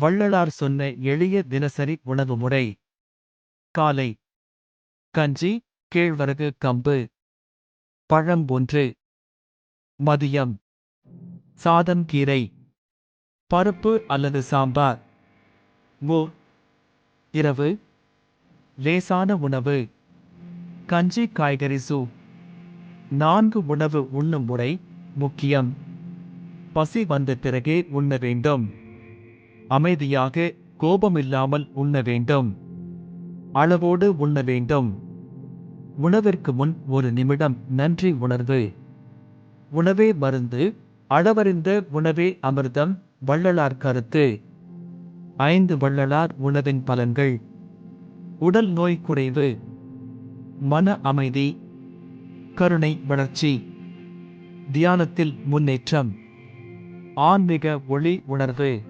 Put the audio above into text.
வள்ளலார் சொன்ன எளிய தினசரி உணவு முறை. காலை. கஞ்சி கேழ்வரகு கம்பு. பழம் ஒன்று. மதியம். சாதம் கீரை. பருப்பு அல்லது சாம்பார். மோர் இரவு. லேசான உணவு. கஞ்சி காய்கறி சூ. நான்கு உணவு உண்ணும் முறை முக்கியம். பசி வந்த பிறகே உண்ண வேண்டும். அமைதியாக கோபமில்லாமல் உண்ண வேண்டும். அளவோடு உண்ண வேண்டும். உணவிற்கு முன் ஒரு நிமிடம் நன்றி உணர்வு. உணவே மருந்து அளவறிந்த உணவே அமிர்தம் வள்ளலார் கருத்து. ஐந்து வள்ளலார் உணவின் பலன்கள். உடல் நோய் குறைவு. மன அமைதி. கருணை வளர்ச்சி. தியானத்தில் முன்னேற்றம். ஆன்மீக ஒளி உணர்வு.